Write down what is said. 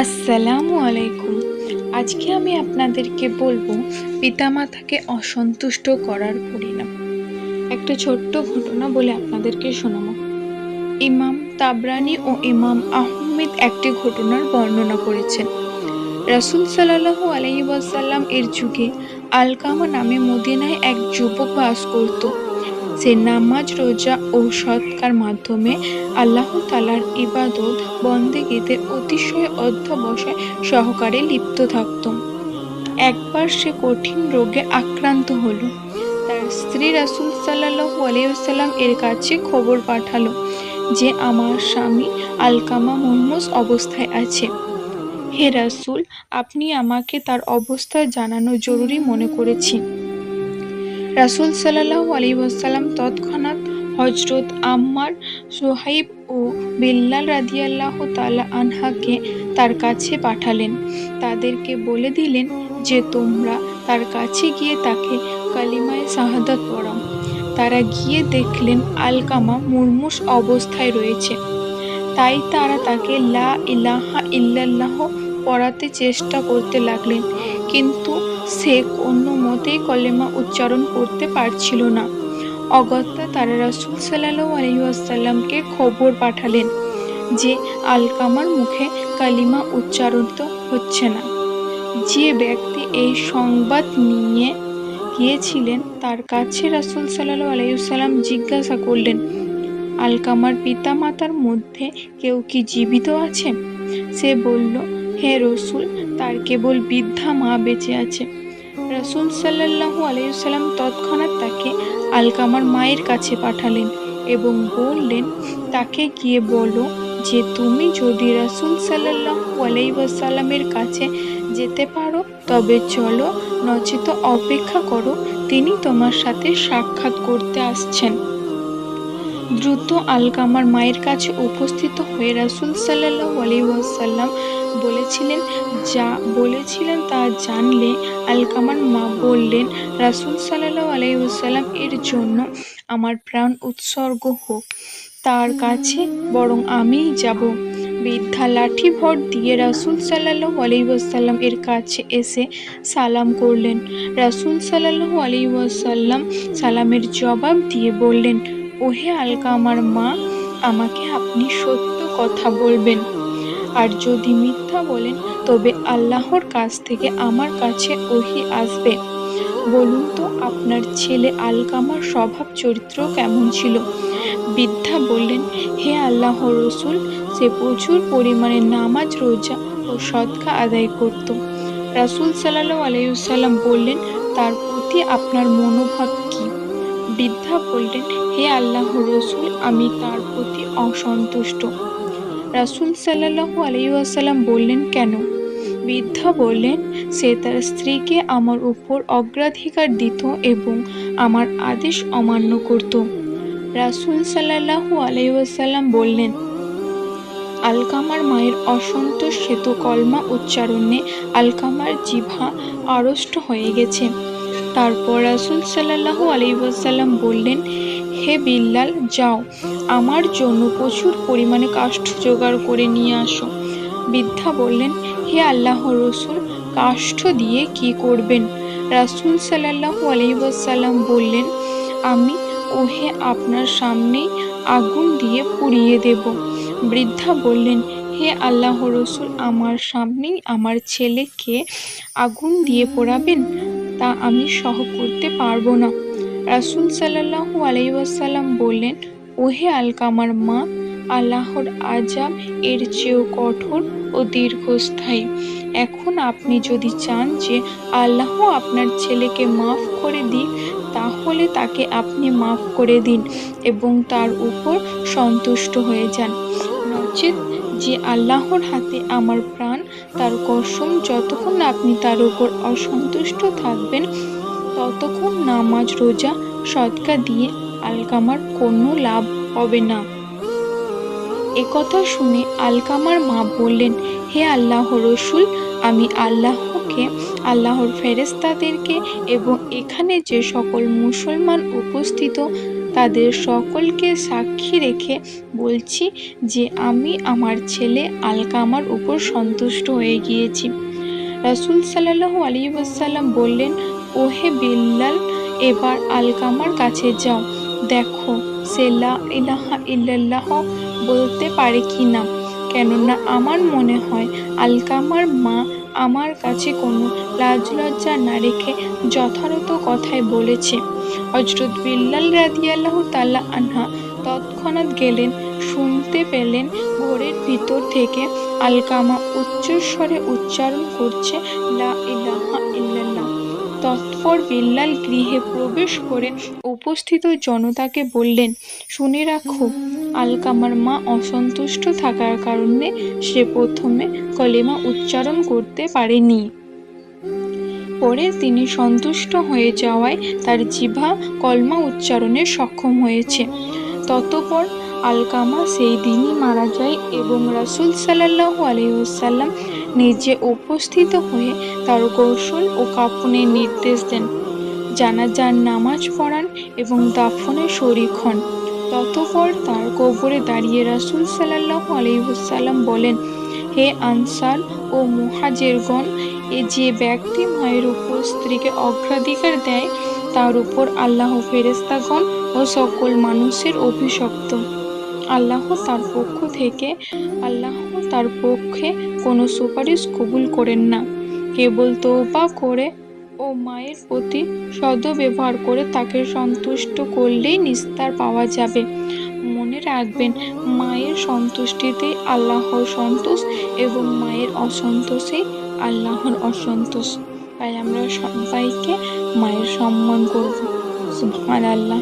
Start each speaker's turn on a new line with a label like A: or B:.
A: আসসালামু আলাইকুম। আজকে আমি আপনাদেরকে বলব, পিতামাতাকে অসন্তুষ্ট করার পরিণাম। একটা ছোট্ট ঘটনা বলে আপনাদেরকে শোনাবো। ইমাম তাবরানি ও ইমাম আহমেদ একটি ঘটনার বর্ণনা করেছেন। রাসুল সাল্লাহু ওয়াসাল্লাম এর যুগে আলকামা নামে মদিনায় এক যুবক বাস করত। সে নামাজ, রোজা ও সৎকার মাধ্যমে আল্লাহ তালার ইবাদত বন্দেগীতে অতিশয় অধ্যবসায় সহকারে লিপ্ত থাকত একবার সে কঠিন রোগে আক্রান্ত হলো। তার স্ত্রী রাসুল সাল্লাহু আলাইসাল্লাম এর কাছে খবর পাঠালো যে আমার স্বামী আলকামা মুহম্মদ অবস্থায় আছে। হে রাসুল, আপনি আমাকে তার অবস্থা জানানো জরুরি মনে করেছি। রাসুল সাল্লাহ আলী ওয়াসাল্লাম তৎক্ষণাৎ হজরত আম্মার সোহাইব ও বিল্লাল রাদিয়াল্লাহ তালা আনহাকে তার কাছে পাঠালেন। তাদেরকে বলে দিলেন যে, তোমরা তার কাছে গিয়ে তাকে কালিমায় শাহাদাত পড়াও। তারা গিয়ে দেখলেন আলকামা মুরমুস অবস্থায় রয়েছে। তাই তারা তাকে লা ইলাহা ইল্লাল্লাহ পড়াতে চেষ্টা করতে লাগলেন। কিন্তু সে কোনো মতেই কলেমা উচ্চারণ করতে পারছিল না। অগত্যা তারা রাসুল সাল্লাহ আলহিউসাল্লামকে খবর পাঠালেন যে আলকামার মুখে কালিমা উচ্চারণ তো হচ্ছে না। যে ব্যক্তি এই সংবাদ নিয়ে গিয়েছিলেন, তার কাছে রাসুল সাল্লাহ আলাইসাল্লাম জিজ্ঞাসা করলেন, আলকামার পিতা মাতার মধ্যে কেউ কি জীবিত আছে? সে বলল, হে রসুল তার কেবল বৃদ্ধা মা বেঁচে আছে। রসুল সাল্লাহু আলাইসাল্লাম তৎক্ষণাৎ তাকে আলকামার মায়ের কাছে পাঠালেন এবং বললেন, তাকে গিয়ে বলো যে তুমি যদি রাসুল সাল্লাহু আলাইসাল্লামের কাছে যেতে পারো, তবে চলো নচেত অপেক্ষা করো। তিনি তোমার সাথে সাক্ষাৎ করতে আসছেন। দ্রুত আলকামার মায়ের কাছে উপস্থিত হয়ে রাসুল সাল্লাহ আলাইসাল্লাম বলেছিলেন, যা বলেছিলেন তা জানলে আলকামার মা বললেন, রাসুল সাল্লাহ আলাইসাল্লাম এর জন্য আমার প্রাণ উৎসর্গ হোক। তার কাছে বরং আমিই যাব। বৃদ্ধা লাঠি ভর দিয়ে রাসুল সাল্লাহ আলাইসাল্লাম এর কাছে এসে সালাম করলেন। রাসুল সাল্লাহ আলাইসাল্লাম সালামের জবাব দিয়ে বললেন ওহে আলকামার মা, আমাকে আপনি সত্য কথা বলবেন। আর যদি মিথ্যা বলেন, তবে আল্লাহর কাছ থেকে আমার কাছে ওহি আসবে। বলুন তো, আপনার ছেলে আলকামার স্বভাব চরিত্র কেমন ছিল? বৃদ্ধা বললেন, হে আল্লাহ রসুল, সে প্রচুর পরিমাণে নামাজ, রোজা ও সৎকা আদায় করত। রাসুল সাল্লাহ আলাইসাল্লাম বললেন, তার প্রতি আপনার মনোভাব কী? বৃদ্ধা বললেন, হে আল্লাহ রসুল, আমি তার প্রতি অসন্তুষ্ট। রাসুল সাল্লাহু আলাইসাল্লাম বললেন, কেন? বৃদ্ধা বললেন, সে তার স্ত্রীকে আমার উপর অগ্রাধিকার দিত এবং আমার আদেশ অমান্য করত। রাসুল সাল্লাহু আলাইসাল্লাম বললেন, আলকামার মায়ের অসন্তোষ সেতু কলমা উচ্চারণে আলকামার জিভা আড়ষ্ট হয়ে গেছে। তারপর রাসুল সাল্লাহু আলাইসাল্লাম বললেন, হে বিল্লাল, যাও, আমার জন্য প্রচুর পরিমাণে কাষ্ঠ জোগাড় করে নিয়ে আসো। বৃদ্ধা বললেন, হে আল্লাহ রসুল, কাষ্ঠ দিয়ে কি করবেন? রাসুল সাল্লাহু আলহিবাসাল্লাম বললেন, আমি ওহে আপনার সামনেই আগুন দিয়ে পুড়িয়ে দেব। বৃদ্ধা বললেন, হে আল্লাহ রসুল, আমার সামনেই আমার ছেলেকে আগুন দিয়ে পোড়াবেন? তা আমি সহ করতে পারব না। রাসুল সাল্লাহু আলাইসাল্লাম বললেন, ওহে আলকামার মা, আল্লাহর আজাব এর চেয়েও কঠোর ও দীর্ঘস্থায়ী। এখন আপনি যদি চান যে আল্লাহ আপনার ছেলেকে মাফ করে দিন তাহলে তাকে আপনি মাফ করে দিন এবং তার উপর সন্তুষ্ট হয়ে যান। নচেত যে আল্লাহর হাতে আমার প্রাণ তার কসম, যতক্ষণ আপনি তার উপর অসন্তুষ্ট থাকবেন, ততক্ষণ নামাজ, রোজা সৎকা দিয়ে আলকামার কোনো লাভ হবে না। একথা শুনে আলকামার মা বললেন, হে আল্লাহ রসুল, আমি আল্লাহকে, আল্লাহর ফেরেস্তাদেরকে এবং এখানে যে সকল মুসলমান উপস্থিত তাদের সকলকে সাক্ষী রেখে বলছি যে আমি আমার ছেলে আলকামার উপর সন্তুষ্ট হয়ে গিয়েছি। রাসুল সাল্লাহু আলী বললেন, ওহে বিল্লাল, এবার আলকামার কাছে যাও। দেখো, সে ইলাহা ইল্লাল্লাহ বলতে পারে কি না কেননা আমার মনে হয়, আলকামার মা আমার কাছে কোনো লাজ লজ্জা না রেখে যথাযথ কথাই বলেছে। হজরত বিল্লাল রাদিয়াল্লাহু তাল্লা আনহা তৎক্ষণাৎ গেলেন, শুনতে পেলেন ঘরের ভিতর থেকে আলকামা উচ্চস্বরে উচ্চারণ করছে, লা ইলাহা ইল্লাল্লাহ। তৎপর বিল্লাল গৃহে প্রবেশ করে উপস্থিত জনতাকে বললেন, শুনে রাখো, আলকামার মা অসন্তুষ্ট থাকার কারণে সে প্রথমে কলেমা উচ্চারণ করতে পারেনি। পরে তিনি সন্তুষ্ট হয়ে যাওয়ায় তার জিভা কলমা উচ্চারণে সক্ষম হয়েছে। ততপর আলকামা সেই দিনই মারা যায় এবং রাসুল সাল্লাহ আলহিউসাল্লাম নিজে উপস্থিত হয়ে তার কৌশল ও কাপনের নির্দেশ দেন। জানাজার নামাজ পড়ান এবং দাফনে শরিক হন। ততপর তার কবরে দাঁড়িয়ে রাসুল সাল্লাহ আলহিউসাল্লাম বলেন, হে আনসার ও মুহাজেরগণ যে ব্যক্তি মায়ের উপর স্ত্রীকে অগ্রাধিকার দেয়, তার উপর আল্লাহ ফেরেস্তাগণ ও সকল মানুষের অভিশপ্ত। আল্লাহ তার পক্ষ থেকে, আল্লাহ তার পক্ষে কোনো সুপারিশ কবুল করেন না। কেবল তৌবা করে ও মায়ের প্রতি সদ্ব্যবহার করে তাকে সন্তুষ্ট করলেই নিস্তার পাওয়া যাবে। মনে রাখবেন, মায়ের সন্তুষ্টিতেই আল্লাহর সন্তোষ এবং মায়ের অসন্তোষেই আল্লাহর অসন্তোষ। তাই আমরা সবাইকে মায়ের সম্মান করব। সুবহান আল্লাহ